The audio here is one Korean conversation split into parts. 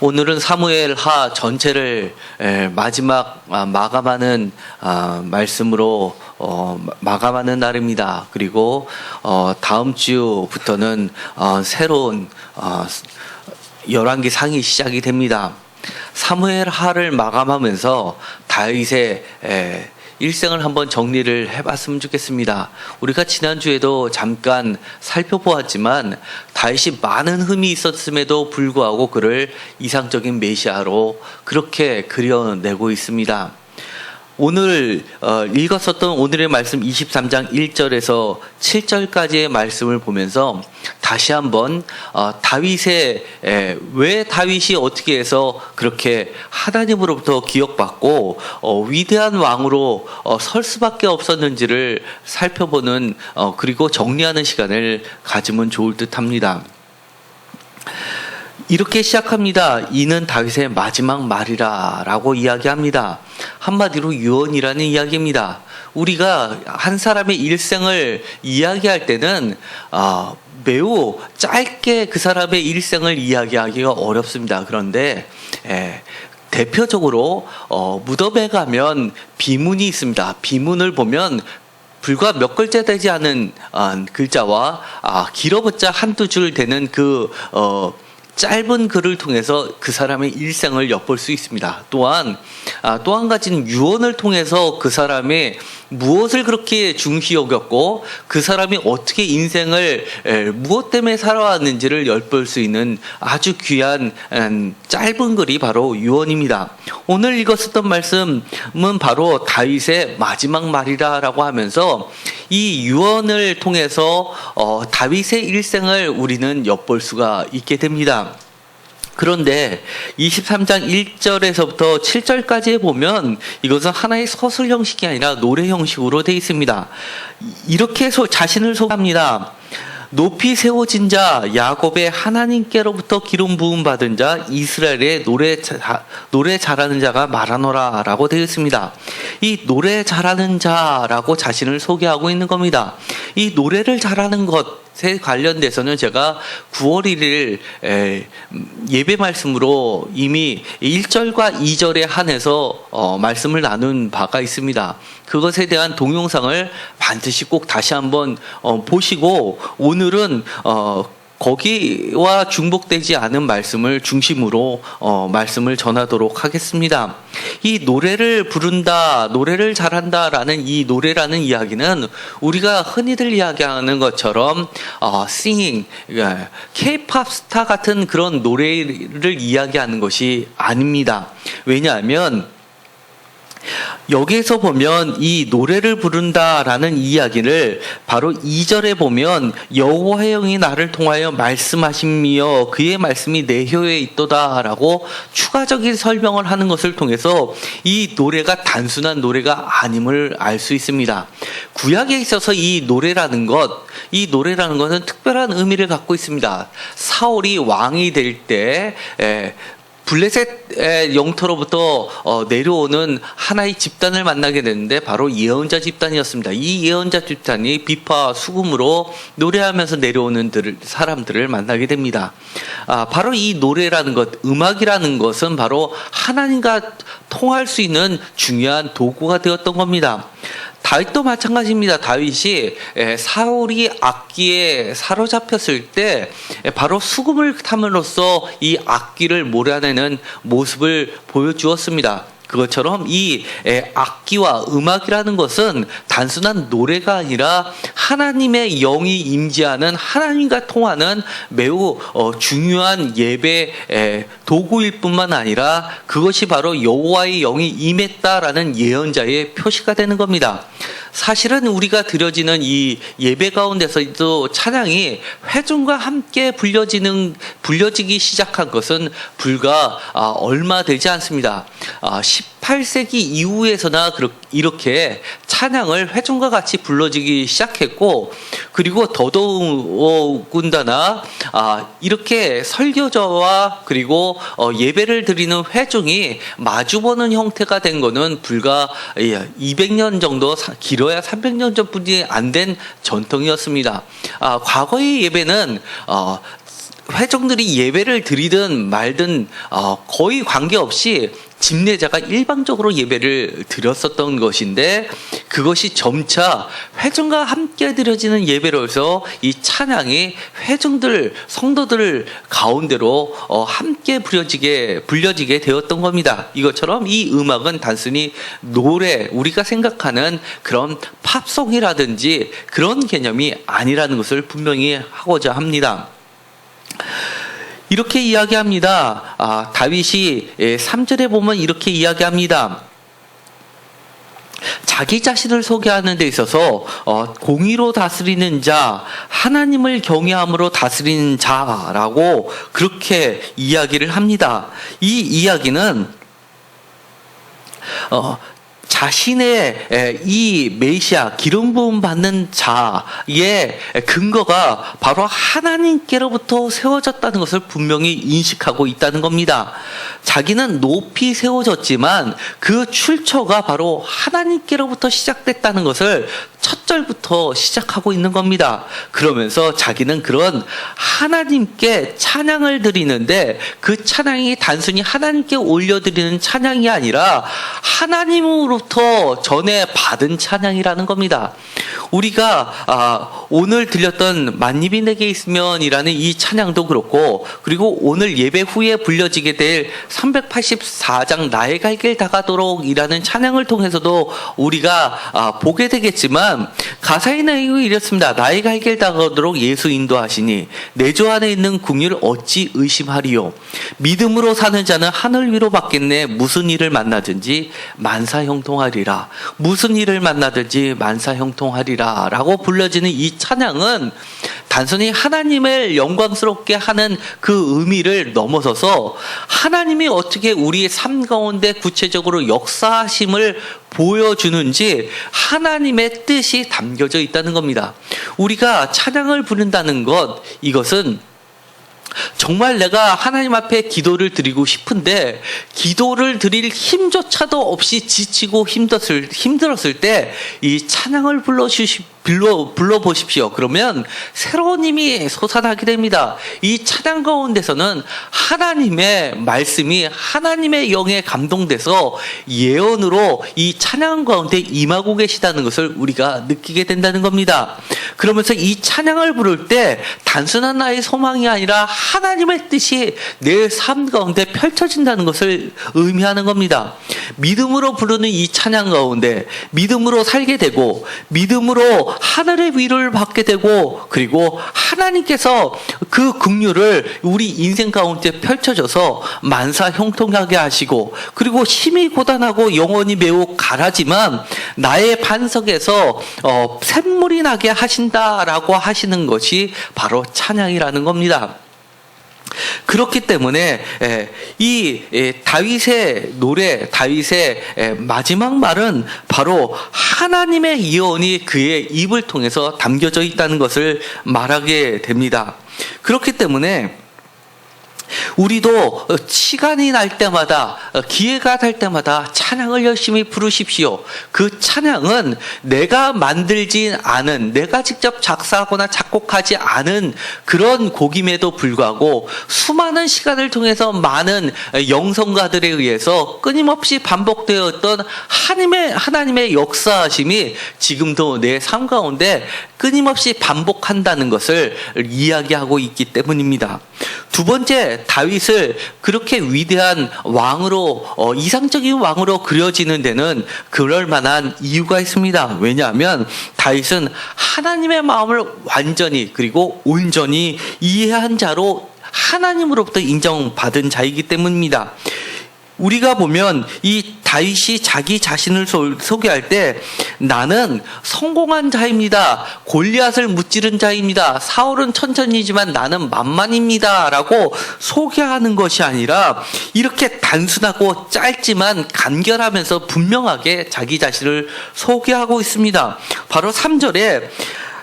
오늘은 사무엘 하 전체를 에, 마지막 아, 마감하는 아, 말씀으로 어, 마- 마감하는 날입니다. 그리고 어, 다음 주부터는 어, 새로운 어, 열왕기 상이 시작이 됩니다. 사무엘 하를 마감하면서 다윗의 에, 일생을 한번 정리를 해봤으면 좋겠습니다. 우리가 지난주에도 잠깐 살펴보았지만 다윗이 많은 흠이 있었음에도 불구하고 그를 이상적인 메시아로 그렇게 그려내고 있습니다. 오늘 어, 읽었었던 오늘의 말씀 23장 1절에서 7절까지의 말씀을 보면서 다시 한번 어, 다윗의 에, 왜 다윗이 어떻게 해서 그렇게 하나님으로부터 기억받고 어, 위대한 왕으로 어, 설 수밖에 없었는지를 살펴보는 어, 그리고 정리하는 시간을 가지면 좋을 듯합니다. 이렇게 시작합니다. 이는 다윗의 마지막 말이라 라고 이야기합니다. 한마디로 유언이라는 이야기입니다. 우리가 한 사람의 일생을 이야기할 때는 아, 매우 짧게 그 사람의 일생을 이야기하기가 어렵습니다. 그런데 에, 대표적으로 어, 무덤에 가면 비문이 있습니다. 비문을 보면 불과 몇 글자 되지 않은 아, 글자와 아, 길어봤자 한두 줄 되는 그 어, 짧은 글을 통해서 그 사람의 일생을 엿볼 수 있습니다. 또한 아, 또한 가지는 유언을 통해서 그 사람의 무엇을 그렇게 중시 여겼고 그 사람이 어떻게 인생을 에, 무엇 때문에 살아왔는지를 엿볼 수 있는 아주 귀한 음, 짧은 글이 바로 유언입니다. 오늘 읽었었던 말씀은 바로 다윗의 마지막 말이라라고 하면서 이 유언을 통해서 어, 다윗의 일생을 우리는 엿볼 수가 있게 됩니다. 그런데 23장 1절에서부터 7절까지 보면 이것은 하나의 서술 형식이 아니라 노래 형식으로 되어 있습니다. 이렇게 소, 자신을 소개합니다. 높이 세워진 자 야곱의 하나님께로부터 기름 부음 받은 자 이스라엘의 노래 자, 노래 잘하는 자가 말하노라라고 되어 있습니다. 이 노래 잘하는 자라고 자신을 소개하고 있는 겁니다. 이 노래를 잘하는 것에 관련돼서는 제가 9월 1일 에, 음, 예배 말씀으로 이미 1절과 2절에 한해서 어, 말씀을 나눈 바가 있습니다. 그것에 대한 동영상을 반드시 꼭 다시 한번 어, 보시고 오늘은 어, 거기와 중복되지 않은 말씀을 중심으로 어, 말씀을 전하도록 하겠습니다. 이 노래를 부른다, 노래를 잘한다라는 이 노래라는 이야기는 우리가 흔히들 이야기하는 것처럼 어, singing, K-팝 스타 같은 그런 노래를 이야기하는 것이 아닙니다. 왜냐하면 여기에서 보면 이 노래를 부른다라는 이야기를 바로 2절에 보면 여호와의 영이 나를 통하여 말씀하시며 그의 말씀이 내 혀에 있도다라고 추가적인 설명을 하는 것을 통해서 이 노래가 단순한 노래가 아님을 알 수 있습니다. 구약에 있어서 이 노래라는 것, 이 노래라는 것은 특별한 의미를 갖고 있습니다. 사울이 왕이 될때 블레셋의 영토로부터 어, 내려오는 하나의 집단을 만나게 되는데 바로 예언자 집단이었습니다. 이 예언자 집단이 비파 수금으로 노래하면서 내려오는 들, 사람들을 만나게 됩니다. 아, 바로 이 노래라는 것, 음악이라는 것은 바로 하나님과 통할 수 있는 중요한 도구가 되었던 겁니다. 다윗도 마찬가지입니다. 다윗이 에, 사울이 악기에 사로잡혔을 때 에, 바로 수금을 탐으로써 이 악기를 몰아내는 모습을 보여주었습니다. 그것처럼 이 에, 악기와 음악이라는 것은 단순한 노래가 아니라 하나님의 영이 임재하는 하나님과 통하는 매우 어, 중요한 예배 에, 도구일 뿐만 아니라 그것이 바로 여호와의 영이 임했다라는 예언자의 표시가 되는 겁니다. 사실은 우리가 드려지는 이 예배 가운데서도 찬양이 회중과 함께 불려지는 불려지기 시작한 것은 불과 아, 얼마 되지 않습니다. 아, 18세기 이후에서나 이렇게 찬양을 회중과 같이 불러지기 시작했고 그리고 더더군다나 아, 이렇게 설교자와 그리고 어, 예배를 드리는 회중이 마주보는 형태가 된 것은 불과 200년 정도 길어 야 300년 전뿐이 안 된 전통이었습니다. 아, 과거의 예배는 어, 회중들이 예배를 드리든 말든 어, 거의 관계없이 집례자가 일방적으로 예배를 드렸었던 것인데 그것이 점차 회중과 함께 드려지는 예배로서 이 찬양이 회중들 성도들 가운데로 어, 함께 부려지게 불려지게 되었던 겁니다. 이것처럼 이 음악은 단순히 노래 우리가 생각하는 그런 팝송이라든지 그런 개념이 아니라는 것을 분명히 하고자 합니다. 이렇게 이야기합니다. 아, 다윗이 3절에 보면 이렇게 이야기합니다. 자기 자신을 소개하는 데 있어서 어, 공의로 다스리는 자, 하나님을 경외함으로 다스리는 자라고 그렇게 이야기를 합니다. 이 이야기는 어, 자신의 에, 이 메시아 기름 부음 받는 자의 근거가 바로 하나님께로부터 세워졌다는 것을 분명히 인식하고 있다는 겁니다. 자기는 높이 세워졌지만 그 출처가 바로 하나님께로부터 시작됐다는 것을 첫 절부터 시작하고 있는 겁니다. 그러면서 자기는 그런 하나님께 찬양을 드리는데 그 찬양이 단순히 하나님께 올려드리는 찬양이 아니라 하나님으로 부터 전에 받은 찬양이라는 겁니다. 우리가 아, 오늘 들렸던 만입이 내게 있으면이라는 이 찬양도 그렇고 그리고 오늘 예배 후에 불려지게 될 384장 나의 갈 길 다가도록이라는 찬양을 통해서도 우리가 아, 보게 되겠지만 가사의 내용이 이렇습니다. 나의 갈 길 다가도록 예수 인도하시니 내주 안에 있는 궁유를 어찌 의심하리요? 믿음으로 사는 자는 하늘 위로 받겠네 무슨 일을 만나든지 만사 형통하리라. 무슨 일을 만나든지 만사 형통하리라 라고 불려지는 이 찬양은 단순히 하나님을 영광스럽게 하는 그 의미를 넘어서서 하나님이 어떻게 우리의 삶 가운데 구체적으로 역사하심을 보여주는지 하나님의 뜻이 담겨져 있다는 겁니다. 우리가 찬양을 부른다는 것, 이것은 정말 내가 하나님 앞에 기도를 드리고 싶은데 기도를 드릴 힘조차도 없이 지치고 힘들었을, 힘들었을 때 이 찬양을 불러주시, 불러, 불러보십시오. 그러면 새로운 힘이 솟아나게 됩니다. 이 찬양 가운데서는 하나님의 말씀이 하나님의 영에 감동돼서 예언으로 이 찬양 가운데 임하고 계시다는 것을 우리가 느끼게 된다는 겁니다. 그러면서 이 찬양을 부를 때 단순한 나의 소망이 아니라 하나님의 뜻이 내 삶 가운데 펼쳐진다는 것을 의미하는 겁니다. 믿음으로 부르는 이 찬양 가운데 믿음으로 살게 되고 믿음으로 하늘의 위로를 받게 되고 그리고 하나님께서 그 긍휼을 우리 인생 가운데 펼쳐져서 만사 형통하게 하시고 그리고 힘이 고단하고 영혼이 매우 가라지만 나의 반석에서 어, 샘물이 나게 하신다라고 하시는 것이 바로 찬양이라는 겁니다. 그렇기 때문에 에, 이 에, 다윗의 노래, 다윗의 에, 마지막 말은 바로 하나님의 예언이 그의 입을 통해서 담겨져 있다는 것을 말하게 됩니다. 그렇기 때문에 우리도 시간이 날 때마다 기회가 될 때마다 찬양을 열심히 부르십시오. 그 찬양은 내가 만들지 않은 내가 직접 작사하거나 작곡하지 않은 그런 곡임에도 불구하고 수많은 시간을 통해서 많은 영성가들에 의해서 끊임없이 반복되었던 하나님의 하나님의 역사하심이 지금도 내 삶 가운데 끊임없이 반복한다는 것을 이야기하고 있기 때문입니다. 두 번째 다윗을 그렇게 위대한 왕으로 어, 이상적인 왕으로 그려지는 데는 그럴 만한 이유가 있습니다. 왜냐하면 다윗은 하나님의 마음을 완전히 그리고 온전히 이해한 자로 하나님으로부터 인정받은 자이기 때문입니다. 우리가 보면 이 다윗이 자기 자신을 소개할 때 나는 성공한 자입니다. 골리앗을 무찌른 자입니다. 사울은 천천히지만 나는 만만입니다라고 소개하는 것이 아니라 이렇게 단순하고 짧지만 간결하면서 분명하게 자기 자신을 소개하고 있습니다. 바로 3절에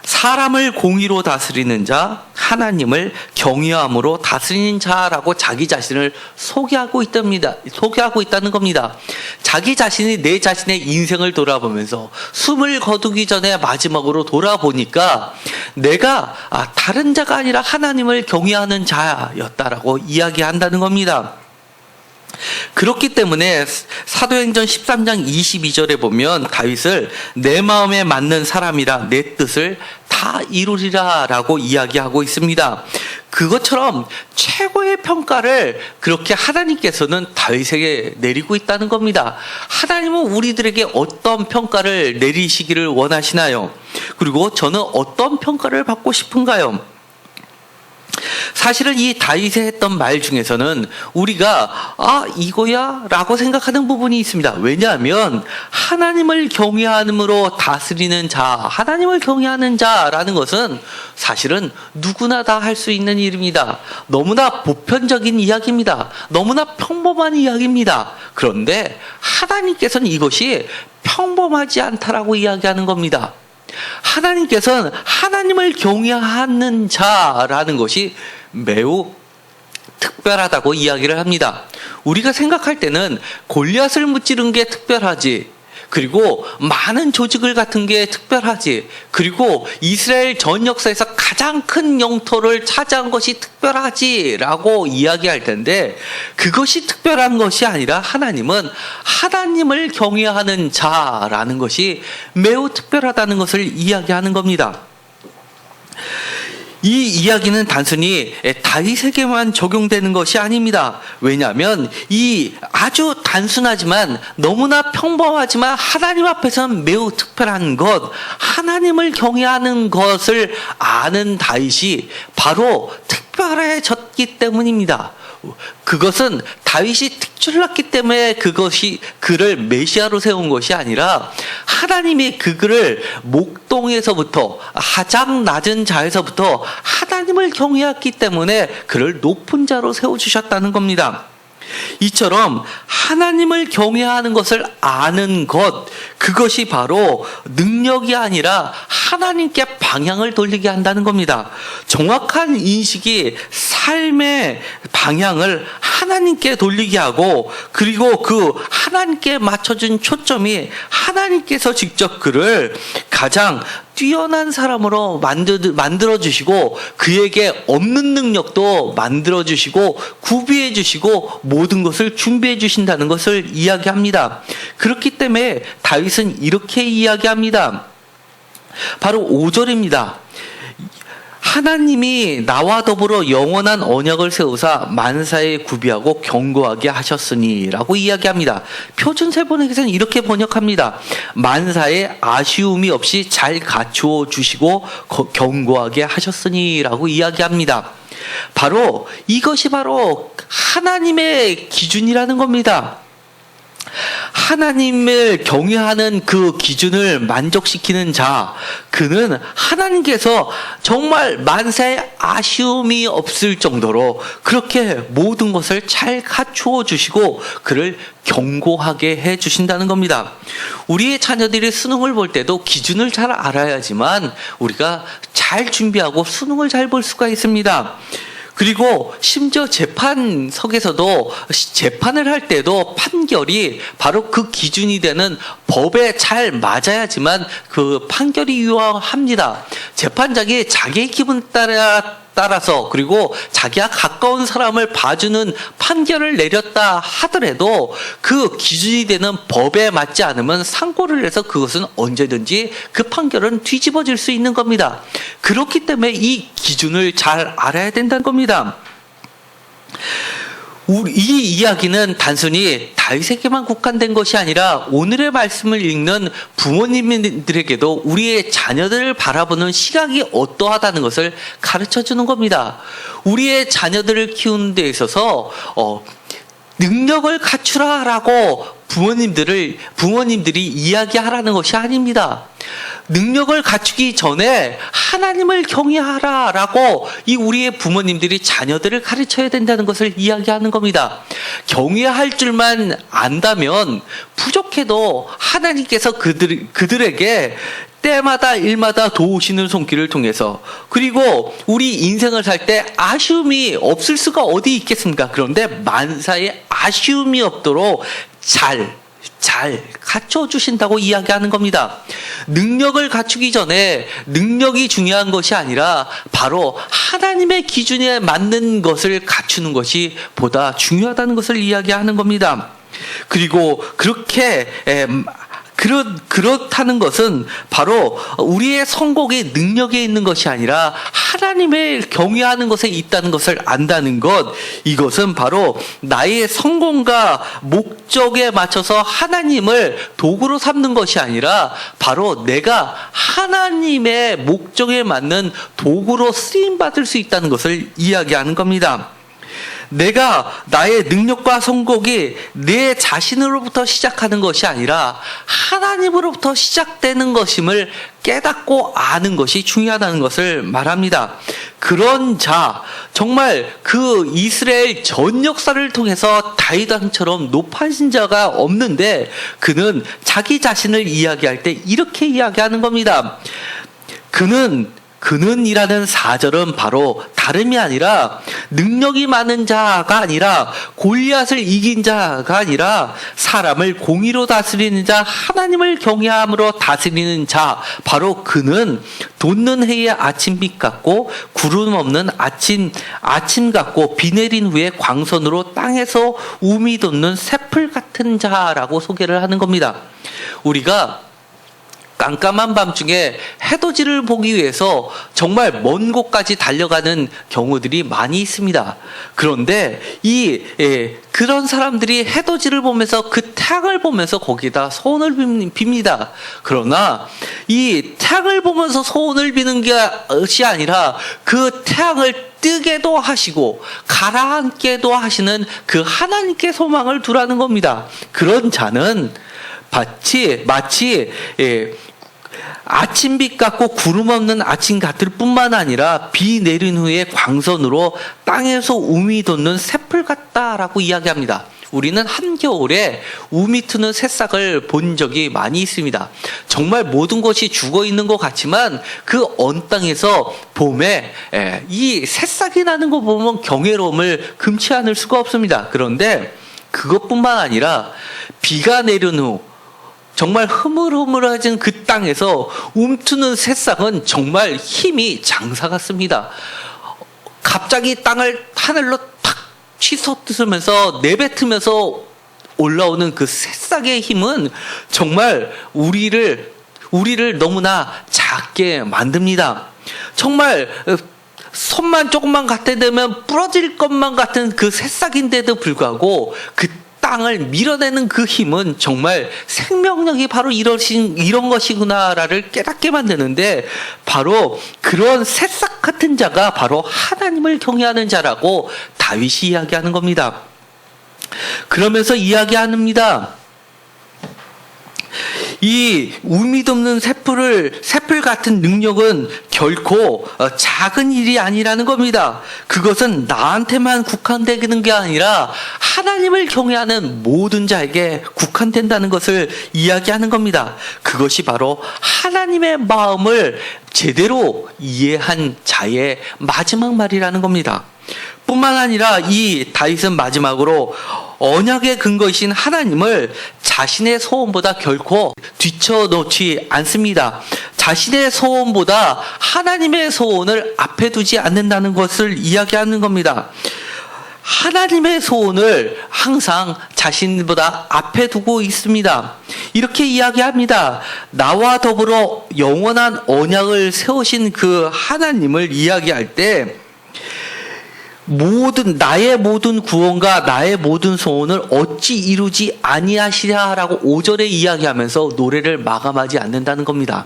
사람을 공의로 다스리는 자, 하나님을 경외함으로 다스리는 자라고 자기 자신을 소개하고 있답니다. 소개하고 있다는 겁니다. 자기 자신이 내 자신의 인생을 돌아보면서 숨을 거두기 전에 마지막으로 돌아보니까 내가 아, 다른 자가 아니라 하나님을 경외하는 자였다라고 이야기한다는 겁니다. 그렇기 때문에 사도행전 13장 22절에 보면 다윗을 내 마음에 맞는 사람이라 내 뜻을 다 이루리라 라고 이야기하고 있습니다. 그것처럼 최고의 평가를 그렇게 하나님께서는 다윗에게 내리고 있다는 겁니다. 하나님은 우리들에게 어떤 평가를 내리시기를 원하시나요? 그리고 저는 어떤 평가를 받고 싶은가요? 사실은 이 다윗이 했던 말 중에서는 우리가 아 이거야라고 생각하는 부분이 있습니다. 왜냐하면 하나님을 경외함으로 다스리는 자, 하나님을 경외하는 자라는 것은 사실은 누구나 다 할 수 있는 일입니다. 너무나 보편적인 이야기입니다. 너무나 평범한 이야기입니다. 그런데 하나님께서는 이것이 평범하지 않다라고 이야기하는 겁니다. 하나님께서는 하나님을 경외하는 자라는 것이 매우 특별하다고 이야기를 합니다. 우리가 생각할 때는 골리앗을 무찌른 게 특별하지. 그리고 많은 조직을 같은 게 특별하지. 그리고 이스라엘 전 역사에서 가장 큰 영토를 차지한 것이 특별하지라고 이야기할 텐데 그것이 특별한 것이 아니라 하나님은 하나님을 경외하는 자라는 것이 매우 특별하다는 것을 이야기하는 겁니다. 이 이야기는 단순히 다윗에게만 적용되는 것이 아닙니다. 왜냐하면 이 아주 단순하지만 너무나 평범하지만 하나님 앞에서는 매우 특별한 것, 하나님을 경외하는 것을 아는 다윗이 바로 특별해졌기 때문입니다. 그것은 다윗이 특출났기 때문에 그것이 그를 메시아로 세운 것이 아니라 하나님이 그 그를 목동에서부터 가장 낮은 자에서부터 하나님을 경외했기 때문에 그를 높은 자로 세워 주셨다는 겁니다. 이처럼 하나님을 경외하는 것을 아는 것, 그것이 바로 능력이 아니라 하나님께 방향을 돌리게 한다는 겁니다. 정확한 인식이 삶의 방향을 하나님께 돌리게 하고, 그리고 그 하나님께 맞춰준 초점이 하나님께서 직접 그를 가장 뛰어난 사람으로 만들어 주시고 그에게 없는 능력도 만들어 주시고 구비해 주시고 모든 것을 준비해 주신다는 것을 이야기합니다. 그렇기 때문에 다윗은 이렇게 이야기합니다. 바로 5절입니다. 하나님이 나와 더불어 영원한 언약을 세우사 만사에 구비하고 경고하게 하셨으니라고 이야기합니다. 표준 세번역에서는 이렇게 번역합니다. 만사에 아쉬움이 없이 잘 갖추어 주시고 경고하게 하셨으니라고 이야기합니다. 바로 이것이 바로 하나님의 기준이라는 겁니다. 하나님을 경외하는 그 기준을 만족시키는 자, 그는 하나님께서 정말 만사에 아쉬움이 없을 정도로 그렇게 모든 것을 잘 갖추어 주시고 그를 경고하게 해 주신다는 겁니다. 우리의 자녀들이 수능을 볼 때도 기준을 잘 알아야지만 우리가 잘 준비하고 수능을 잘 볼 수가 있습니다. 그리고 심지어 재판석에서도 재판을 할 때도 판결이 바로 그 기준이 되는 법에 잘 맞아야지만 그 판결이 유효합니다. 재판장이 자기의 기분 따라 따라서 그리고 자기와 가까운 사람을 봐주는 판결을 내렸다 하더라도 그 기준이 되는 법에 맞지 않으면 상고를 해서 그것은 언제든지 그 판결은 뒤집어질 수 있는 겁니다. 그렇기 때문에 이 기준을 잘 알아야 된다는 겁니다. 이 이야기는 단순히 다윗에게만 국한된 것이 아니라 오늘의 말씀을 읽는 부모님들에게도 우리의 자녀들을 바라보는 시각이 어떠하다는 것을 가르쳐 주는 겁니다. 우리의 자녀들을 키우는 데 있어서 어, 능력을 갖추라라고 부모님들을 부모님들이 이야기하라는 것이 아닙니다. 능력을 갖추기 전에 하나님을 경외하라 라고 이 우리의 부모님들이 자녀들을 가르쳐야 된다는 것을 이야기하는 겁니다. 경외할 줄만 안다면 부족해도 하나님께서 그들 그들에게 때마다 일마다 도우시는 손길을 통해서 그리고 우리 인생을 살 때 아쉬움이 없을 수가 어디 있겠습니까? 그런데 만사에 아쉬움이 없도록 잘 잘 갖춰주신다고 이야기하는 겁니다. 능력을 갖추기 전에 능력이 중요한 것이 아니라 바로 하나님의 기준에 맞는 것을 갖추는 것이 보다 중요하다는 것을 이야기하는 겁니다. 그리고 그렇게 그렇, 그렇다는 것은 바로 우리의 선곡의 능력에 있는 것이 아니라 하나님을 경외하는 것에 있다는 것을 안다는 것. 이것은 바로 나의 성공과 목적에 맞춰서 하나님을 도구로 삼는 것이 아니라 바로 내가 하나님의 목적에 맞는 도구로 쓰임받을 수 있다는 것을 이야기하는 겁니다. 내가 나의 능력과 성공이 내 자신으로부터 시작하는 것이 아니라 하나님으로부터 시작되는 것임을 깨닫고 아는 것이 중요하다는 것을 말합니다. 그런 자, 정말 그 이스라엘 전 역사를 통해서 다이단처럼 높아진 자가 없는데 그는 자기 자신을 이야기할 때 이렇게 이야기하는 겁니다. 그는 그는이라는 사절은 바로 다름이 아니라 능력이 많은 자가 아니라 골리앗을 이긴 자가 아니라 사람을 공의로 다스리는 자 하나님을 경외함으로 다스리는 자 바로 그는 돋는 해의 아침빛 같고 구름 없는 아침 아침 같고 비 내린 후에 광선으로 땅에서 우미 돋는 새풀 같은 자라고 소개를 하는 겁니다. 우리가 깜깜한 밤중에 해돋이를 보기 위해서 정말 먼 곳까지 달려가는 경우들이 많이 있습니다. 그런데 이 예, 그런 사람들이 해돋이를 보면서 그 태양을 보면서 거기다 소원을 빕- 빕니다. 그러나 이 태양을 보면서 소원을 비는 것이 아니라 그 태양을 뜨게도 하시고 가라앉게도 하시는 그 하나님께 소망을 두라는 겁니다. 그런 자는 마치 마치 예, 아침빛 같고 구름 없는 아침 같을 뿐만 아니라 비 내린 후에 광선으로 땅에서 우미 돋는 새풀 같다라고 이야기합니다. 우리는 한겨울에 우미 트는 새싹을 본 적이 많이 있습니다. 정말 모든 것이 죽어 있는 것 같지만 그 언 땅에서 봄에 예, 이 새싹이 나는 거 보면 경외로움을 금치 않을 수가 없습니다. 그런데 그것뿐만 아니라 비가 내린 후 정말 흐물흐물해진 그 땅에서 움트는 새싹은 정말 힘이 장사 같습니다. 갑자기 땅을 하늘로 탁 치솟으면서 내뱉으면서 올라오는 그 새싹의 힘은 정말 우리를 우리를 너무나 작게 만듭니다. 정말 어, 손만 조금만 갖다 대면 부러질 것만 같은 그 새싹인데도 불구하고 그 땅을 밀어내는 그 힘은 정말 생명력이 바로 이러신 이런 것이구나를 깨닫게 만드는데 바로 그런 새싹 같은 자가 바로 하나님을 경외하는 자라고 다윗이 이야기하는 겁니다. 그러면서 이야기합니다. 이 우미 돋는 새풀을 새풀 같은 능력은 결코 어, 작은 일이 아니라는 겁니다. 그것은 나한테만 국한되는 게 아니라 하나님을 경외하는 모든 자에게 국한된다는 것을 이야기하는 겁니다. 그것이 바로 하나님의 마음을 제대로 이해한 자의 마지막 말이라는 겁니다. 뿐만 아니라 이 다윗은 마지막으로 언약의 근거이신 하나님을 자신의 소원보다 결코 뒤쳐놓지 않습니다. 자신의 소원보다 하나님의 소원을 앞에 두지 않는다는 것을 이야기하는 겁니다. 하나님의 소원을 항상 자신보다 앞에 두고 있습니다. 이렇게 이야기합니다. 나와 더불어 영원한 언약을 세우신 그 하나님을 이야기할 때 모든 나의 모든 구원과 나의 모든 소원을 어찌 이루지 아니하시랴라고 5절에 이야기하면서 노래를 마감하지 않는다는 겁니다.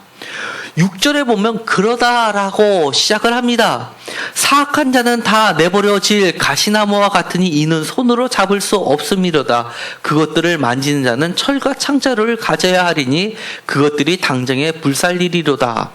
6절에 보면 그러다라고 시작을 합니다. 사악한 자는 다 내버려질 가시나무와 같으니 이는 손으로 잡을 수 없음이로다. 그것들을 만지는 자는 철과 창자를 가져야 하리니 그것들이 당장에 불살리리로다.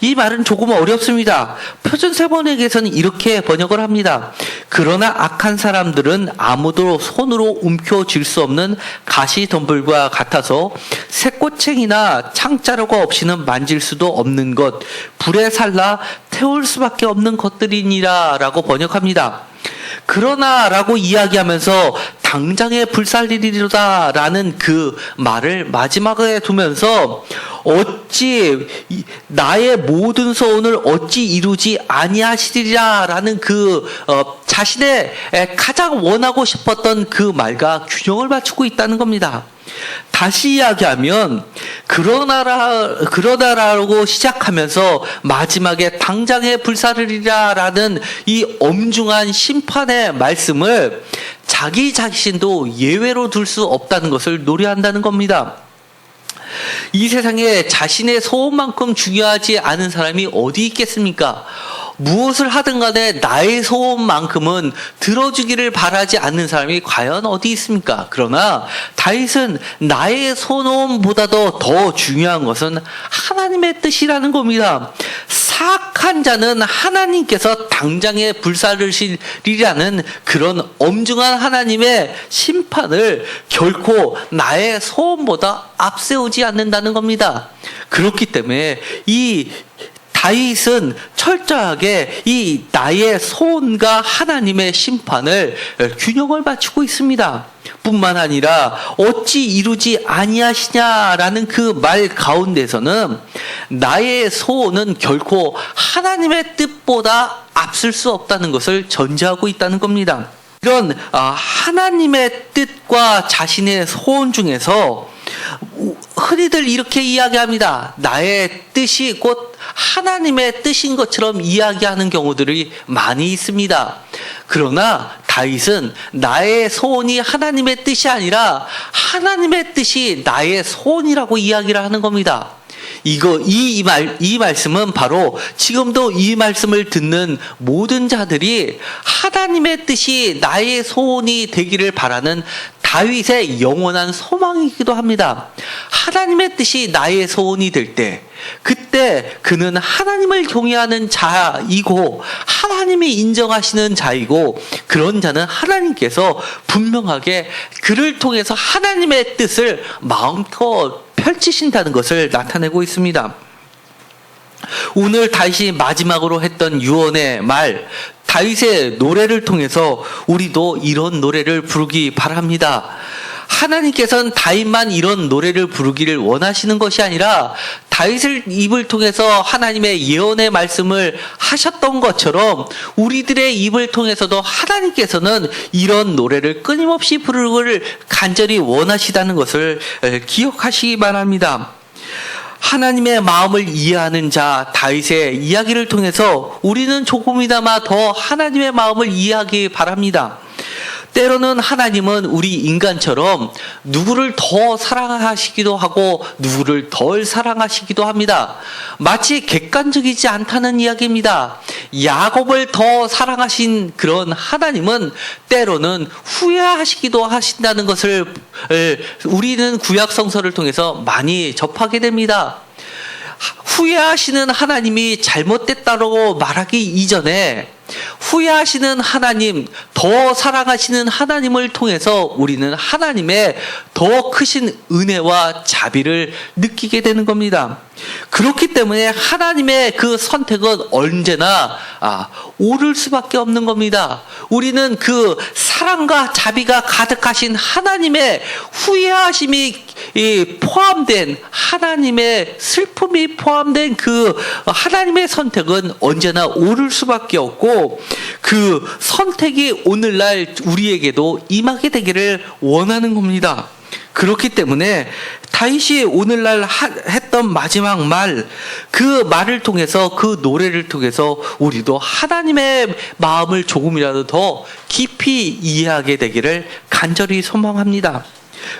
이 말은 조금 어렵습니다. 표준 세번역에서는 이렇게 번역을 합니다. 그러나 악한 사람들은 아무도 손으로 움켜쥘 수 없는 가시 덤불과 같아서 새꼬챙이나 창자루가 없이는 만질 수도 없는 것, 불에 살라 태울 수밖에 없는 것들이니라라고 번역합니다. 그러나라고 이야기하면서 당장에 불살리리로다라는 그 말을 마지막에 두면서 어찌 이- 나의 모든 소원을 어찌 이루지 아니하시리라라는 그 어, 자신의 에, 가장 원하고 싶었던 그 말과 균형을 맞추고 있다는 겁니다. 다시 이야기하면 그러나라 그러나라고 시작하면서 마지막에 당장에 불사르리라라는 이 엄중한 심판의 말씀을 자기 자신도 예외로 둘 수 없다는 것을 노래한다는 겁니다. 이 세상에 자신의 소원만큼 중요하지 않은 사람이 어디 있겠습니까? 무엇을 하든 간에 나의 소원만큼은 들어주기를 바라지 않는 사람이 과연 어디 있습니까? 그러나 다윗은 나의 소원보다도 더 중요한 것은 하나님의 뜻이라는 겁니다. 사악한 자는 하나님께서 당장에 불사르시리라는 그런 엄중한 하나님의 심판을 결코 나의 소원보다 앞세우지 않는다는 겁니다. 그렇기 때문에 이 다윗은 철저하게 이 나의 소원과 하나님의 심판을 균형을 맞추고 있습니다. 뿐만 아니라 어찌 이루지 아니하시냐라는 그 말 가운데서는 나의 소원은 결코 하나님의 뜻보다 앞설 수 없다는 것을 전제하고 있다는 겁니다. 이런 아, 하나님의 뜻과 자신의 소원 중에서 흔히들 이렇게 이야기합니다. 나의 뜻이 곧 하나님의 뜻인 것처럼 이야기하는 경우들이 많이 있습니다. 그러나 다윗은 나의 소원이 하나님의 뜻이 아니라 하나님의 뜻이 나의 소원이라고 이야기를 하는 겁니다. 이거 이 말 이 말씀은 바로 지금도 이 말씀을 듣는 모든 자들이 하나님의 뜻이 나의 소원이 되기를 바라는 다윗의 영원한 소망이기도 합니다. 하나님의 뜻이 나의 소원이 될 때, 그때 그는 하나님을 경외하는 자이고, 하나님이 인정하시는 자이고, 그런 자는 하나님께서 분명하게 그를 통해서 하나님의 뜻을 마음껏 펼치신다는 것을 나타내고 있습니다. 오늘 다시 마지막으로 했던 유언의 말, 다윗의 노래를 통해서 우리도 이런 노래를 부르기 바랍니다. 하나님께서는 다윗만 이런 노래를 부르기를 원하시는 것이 아니라 다윗을 입을 통해서 하나님의 예언의 말씀을 하셨던 것처럼 우리들의 입을 통해서도 하나님께서는 이런 노래를 끊임없이 부르기를 간절히 원하시다는 것을 에, 기억하시기 바랍니다. 하나님의 마음을 이해하는 자 다윗의 이야기를 통해서 우리는 조금이나마 더 하나님의 마음을 이해하기 바랍니다. 때로는 하나님은 우리 인간처럼 누구를 더 사랑하시기도 하고 누구를 덜 사랑하시기도 합니다. 마치 객관적이지 않다는 이야기입니다. 야곱을 더 사랑하신 그런 하나님은 때로는 후회하시기도 하신다는 것을 에, 우리는 구약 성서를 통해서 많이 접하게 됩니다. 후회하시는 하나님이 잘못됐다고 말하기 이전에 후회하시는 하나님, 더 사랑하시는 하나님을 통해서 우리는 하나님의 더 크신 은혜와 자비를 느끼게 되는 겁니다. 그렇기 때문에 하나님의 그 선택은 언제나 아, 옳을 수밖에 없는 겁니다. 우리는 그 사랑과 자비가 가득하신 하나님의 후회하심이 이 포함된 하나님의 슬픔이 포함된 그 하나님의 선택은 언제나 옳을 수밖에 없고 그 선택이 오늘날 우리에게도 임하게 되기를 원하는 겁니다. 그렇기 때문에 다윗이 오늘날 하- 했던 마지막 말, 그 말을 통해서 그 노래를 통해서 우리도 하나님의 마음을 조금이라도 더 깊이 이해하게 되기를 간절히 소망합니다.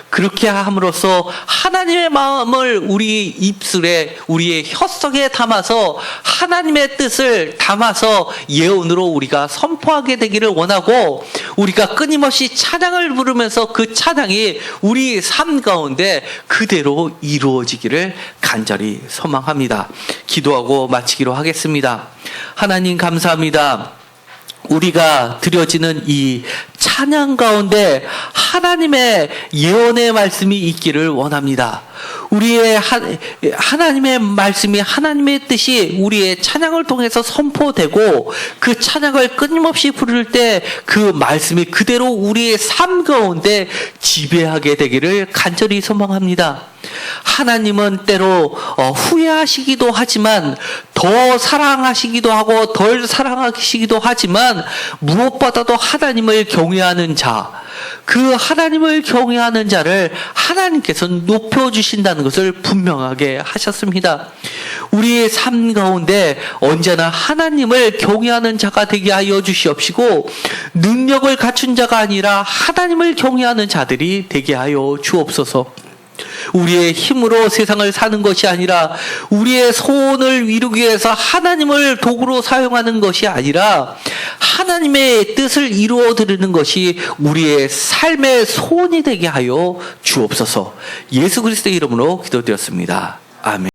그렇게 함으로써 하나님의 마음을 우리 입술에 우리의 혀속에 담아서 하나님의 뜻을 담아서 예언으로 우리가 선포하게 되기를 원하고 우리가 끊임없이 찬양을 부르면서 그 찬양이 우리 삶 가운데 그대로 이루어지기를 간절히 소망합니다. 기도하고 마치기로 하겠습니다. 하나님 감사합니다. 우리가 드려지는 이 찬양 가운데 하나님의 예언의 말씀이 있기를 원합니다. 우리의 하, 하나님의 말씀이 하나님의 뜻이 우리의 찬양을 통해서 선포되고 그 찬양을 끊임없이 부를 때 그 말씀이 그대로 우리의 삶 가운데 지배하게 되기를 간절히 소망합니다. 하나님은 때로 어, 후회하시기도 하지만 더 사랑하시기도 하고 덜 사랑하시기도 하지만 무엇보다도 하나님을 경외하는 자, 그 하나님을 경외하는 자를 하나님께서 높여주신다는 것을 분명하게 하셨습니다. 우리의 삶 가운데 언제나 하나님을 경외하는 자가 되게 하여 주시옵시고 능력을 갖춘 자가 아니라 하나님을 경외하는 자들이 되게 하여 주옵소서. 우리의 힘으로 세상을 사는 것이 아니라 우리의 소원을 이루기 위해서 하나님을 도구로 사용하는 것이 아니라 하나님의 뜻을 이루어 드리는 것이 우리의 삶의 소원이 되게 하여 주옵소서. 예수 그리스도의 이름으로 기도드렸습니다. 아멘.